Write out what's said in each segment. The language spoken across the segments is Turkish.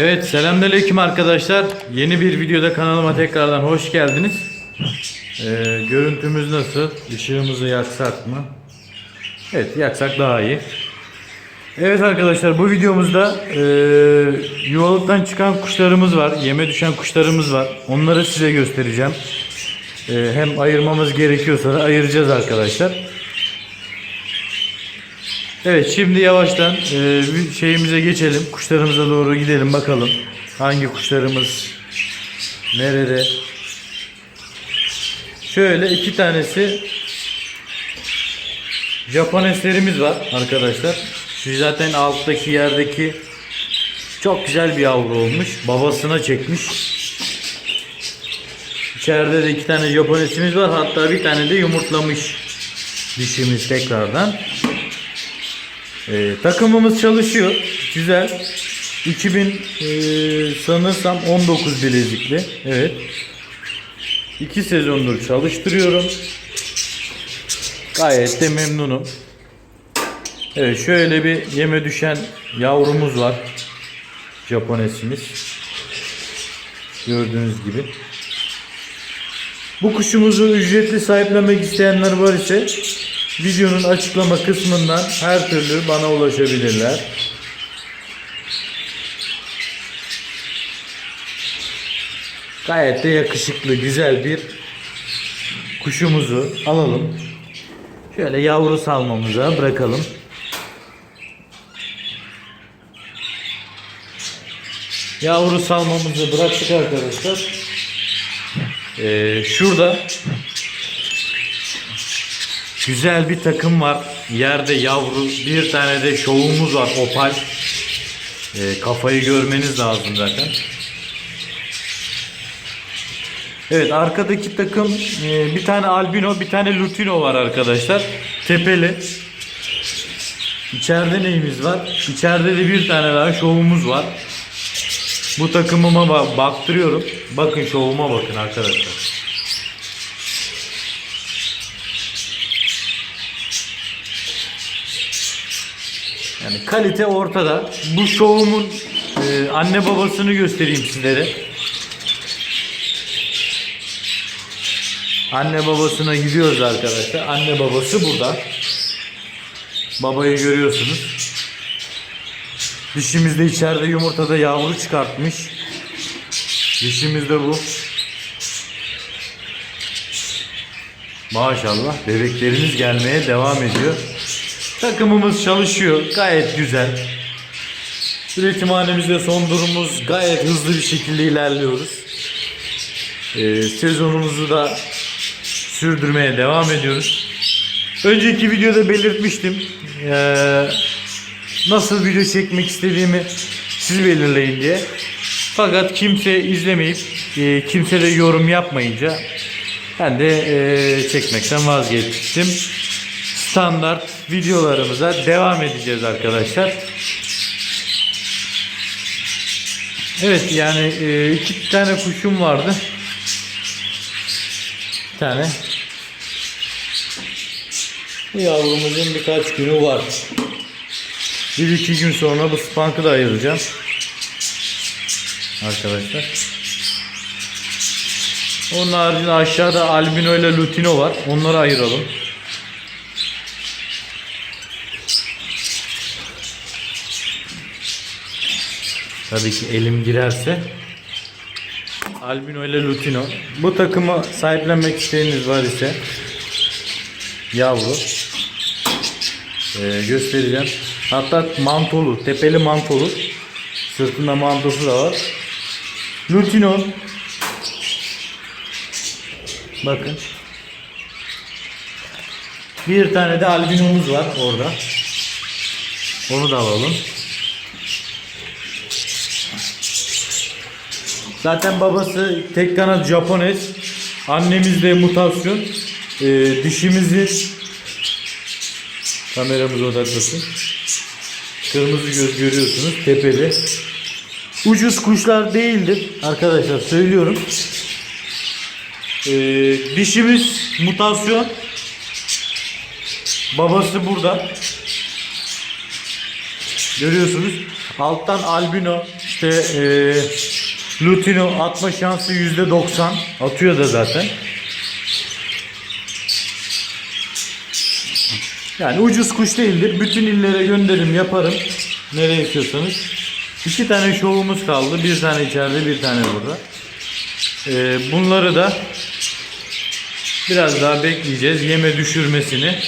Evet selamünaleyküm arkadaşlar. Yeni bir videoda kanalıma tekrardan hoş geldiniz. Ee, görüntümüz nasıl? Işığımızı yaksak mı? Evet yaksak daha iyi. Evet arkadaşlar bu videomuzda e, yuvalıktan çıkan kuşlarımız var. Yeme düşen kuşlarımız var. Onları size göstereceğim. E, hem ayırmamız gerekiyorsa da ayıracağız arkadaşlar. Evet şimdi yavaştan e, şeyimize geçelim. Kuşlarımıza doğru gidelim bakalım. Hangi kuşlarımız nerede? Şöyle iki tanesi Japoneslerimiz var arkadaşlar. Şu zaten alttaki yerdeki çok güzel bir yavru olmuş. Babasına çekmiş. İçeride de iki tane Japonesimiz var. Hatta bir tane de yumurtlamış dişimiz tekrardan. Ee, takımımız çalışıyor. Güzel. 2000 e, sanırsam 19 bilezikli. Evet. 2 sezondur çalıştırıyorum. Gayet de memnunum. Evet şöyle bir yeme düşen yavrumuz var. Japonesimiz. Gördüğünüz gibi. Bu kuşumuzu ücretli sahiplenmek isteyenler var ise videonun açıklama kısmından her türlü bana ulaşabilirler. Gayet de yakışıklı, güzel bir kuşumuzu alalım. Şöyle yavru salmamıza bırakalım. Yavru salmamızı bıraktık arkadaşlar. Ee, şurada güzel bir takım var. Yerde yavru bir tane de şovumuz var opal. Ee, kafayı görmeniz lazım zaten. Evet arkadaki takım e, bir tane albino bir tane lutino var arkadaşlar. Tepeli. İçeride neyimiz var? İçeride de bir tane daha şovumuz var. Bu takımıma ba- baktırıyorum. Bakın şovuma bakın arkadaşlar. Yani kalite ortada. Bu şovumun e, anne babasını göstereyim sizlere. Anne babasına gidiyoruz arkadaşlar. Anne babası burada. Babayı görüyorsunuz. Dişimiz de içeride yumurtada yavru çıkartmış. Dişimiz de bu. Maşallah bebeklerimiz gelmeye devam ediyor. Takımımız çalışıyor. Gayet güzel. Üretimhanemizde son durumumuz gayet hızlı bir şekilde ilerliyoruz. Ee, sezonumuzu da sürdürmeye devam ediyoruz. Önceki videoda belirtmiştim. Ee, nasıl video çekmek istediğimi siz belirleyin diye. Fakat kimse izlemeyip e, kimse de yorum yapmayınca ben de e, çekmekten vazgeçtim. Standart videolarımıza devam edeceğiz arkadaşlar. Evet yani e, iki tane kuşum vardı. Bir tane. Yavrumuzun birkaç günü var. Bir iki gün sonra bu spankı da ayıracağım. Arkadaşlar. Onun haricinde aşağıda albino ile lutino var. Onları ayıralım. Tabii ki elim girerse. Albino ile lutino. Bu takımı sahiplenmek isteyeniniz var ise yavru ee, göstereceğim. Hatta mantolu, tepeli mantolu. Sırtında mantosu da var. Lutino. Bakın. Bir tane de albinomuz var orada. Onu da alalım. Zaten babası tek kanat Japones. Annemiz de mutasyon. Ee, dişimizi kameramız odaklasın. Kırmızı göz görüyorsunuz. Tepeli. Ucuz kuşlar değildir. Arkadaşlar söylüyorum. Ee, dişimiz mutasyon. Babası burada. Görüyorsunuz. Alttan albino işte e, lutino atma şansı %90 atıyor da zaten. Yani ucuz kuş değildir. Bütün illere gönderim yaparım. Nereye istiyorsanız. İki tane şovumuz kaldı. Bir tane içeride bir tane burada. Ee, bunları da biraz daha bekleyeceğiz. Yeme düşürmesini.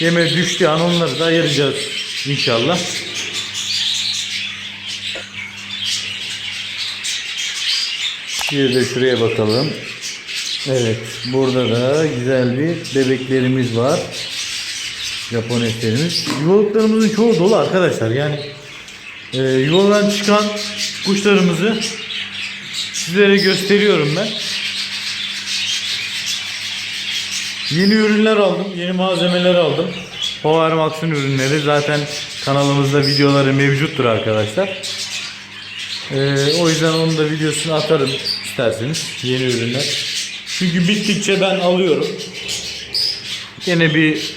Yeme düştüğü an onları da ayıracağız inşallah. Bir de şuraya bakalım. Evet, burada da güzel bir bebeklerimiz var. Japon etlerimiz. Yuvalıklarımızın çoğu dolu arkadaşlar. Yani e, yuvadan çıkan kuşlarımızı sizlere gösteriyorum ben. Yeni ürünler aldım. Yeni malzemeler aldım. Power Max'ın ürünleri zaten kanalımızda videoları mevcuttur arkadaşlar. Ee, o yüzden onun da videosunu atarım isterseniz. Yeni ürünler. Çünkü bittikçe ben alıyorum. Yine bir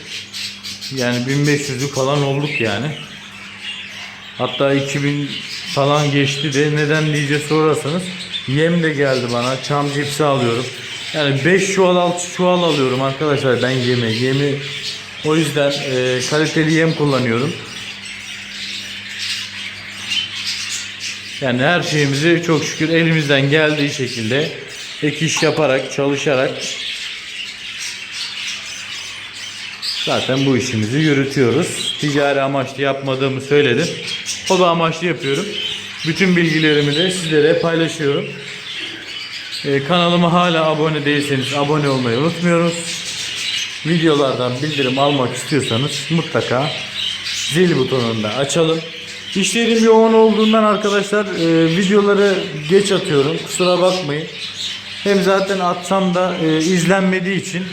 yani 1500'lük falan olduk yani. Hatta 2000 falan geçti de neden diye sorarsanız yem de geldi bana. Çam cipsi alıyorum. Yani 5 çuval 6 çuval alıyorum arkadaşlar ben yemi. Yemi o yüzden e, kaliteli yem kullanıyorum. Yani her şeyimizi çok şükür elimizden geldiği şekilde ek iş yaparak, çalışarak zaten bu işimizi yürütüyoruz. Ticari amaçlı yapmadığımı söyledim. O da amaçlı yapıyorum. Bütün bilgilerimi de sizlere paylaşıyorum. Ee, kanalıma hala abone değilseniz abone olmayı unutmuyoruz. Videolardan bildirim almak istiyorsanız mutlaka zil butonunu da açalım. İşlerim yoğun olduğundan arkadaşlar e, videoları geç atıyorum. Kusura bakmayın. Hem zaten atsam da e, izlenmediği için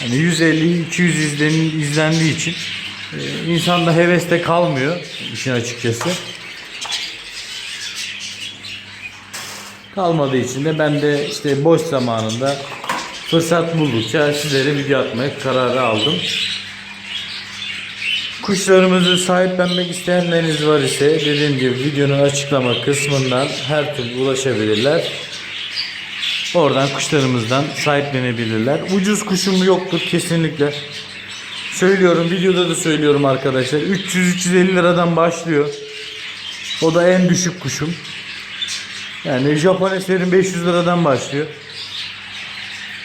hani 150-200 izlen, izlendiği için e, insan da heveste kalmıyor işin açıkçası. Kalmadığı için de ben de işte boş zamanında fırsat buldukça sizlere video atmaya kararı aldım. Kuşlarımızı sahiplenmek isteyenleriniz var ise dediğim gibi videonun açıklama kısmından her türlü ulaşabilirler. Oradan kuşlarımızdan sahiplenebilirler. Ucuz kuşum yoktur kesinlikle. Söylüyorum videoda da söylüyorum arkadaşlar. 300-350 liradan başlıyor. O da en düşük kuşum. Yani Japon eserin 500 liradan başlıyor.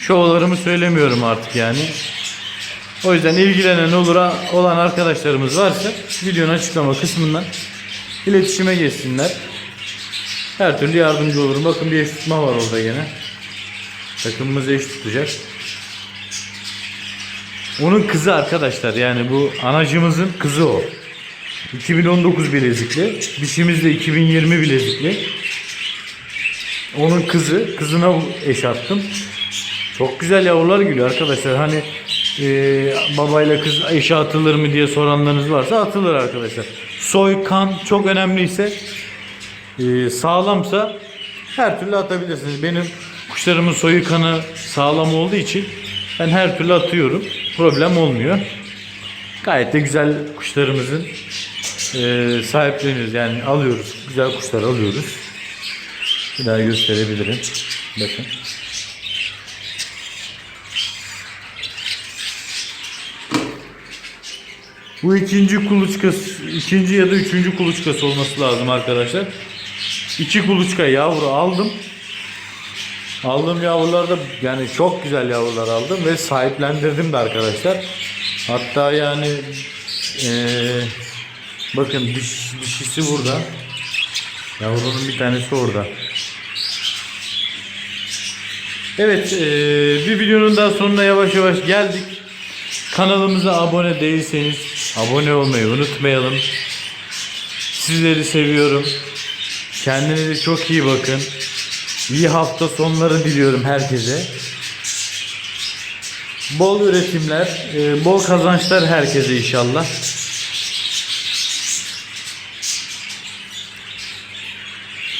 Şovlarımı söylemiyorum artık yani. O yüzden ilgilenen olur olan arkadaşlarımız varsa videonun açıklama kısmından iletişime geçsinler. Her türlü yardımcı olurum. Bakın bir eş tutma var orada gene. Takımımız eş tutacak. Onun kızı arkadaşlar yani bu anacımızın kızı o. 2019 bilezikli. Dişimiz de 2020 bilezikli. Onun kızı. Kızına eş attım. Çok güzel yavrular gülüyor arkadaşlar. Hani e, babayla kız eşe atılır mı diye soranlarınız varsa atılır arkadaşlar. Soy, kan çok önemliyse e, sağlamsa her türlü atabilirsiniz. Benim kuşlarımın soyu kanı sağlam olduğu için ben her türlü atıyorum. Problem olmuyor. Gayet de güzel kuşlarımızın e, sahipleniyoruz. Yani alıyoruz. Güzel kuşlar alıyoruz. Bir daha gösterebilirim. Bakın. Bu ikinci kuluçkası, ikinci ya da üçüncü kuluçkası olması lazım arkadaşlar. İki kuluçka yavru aldım. Aldığım yavrularda yani çok güzel yavrular aldım ve sahiplendirdim de arkadaşlar. Hatta yani eee, bakın diş, dişisi burada. Yavrunun bir tanesi orada. Evet eee, bir videonun daha sonuna yavaş yavaş geldik. Kanalımıza abone değilseniz abone olmayı unutmayalım. Sizleri seviyorum. Kendinize çok iyi bakın. İyi hafta sonları diliyorum herkese. Bol üretimler, e, bol kazançlar herkese inşallah.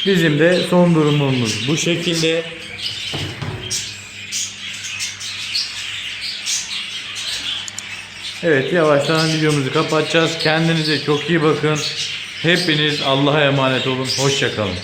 Bizim de son durumumuz bu şekilde. Evet yavaştan videomuzu kapatacağız. Kendinize çok iyi bakın. Hepiniz Allah'a emanet olun. Hoşçakalın.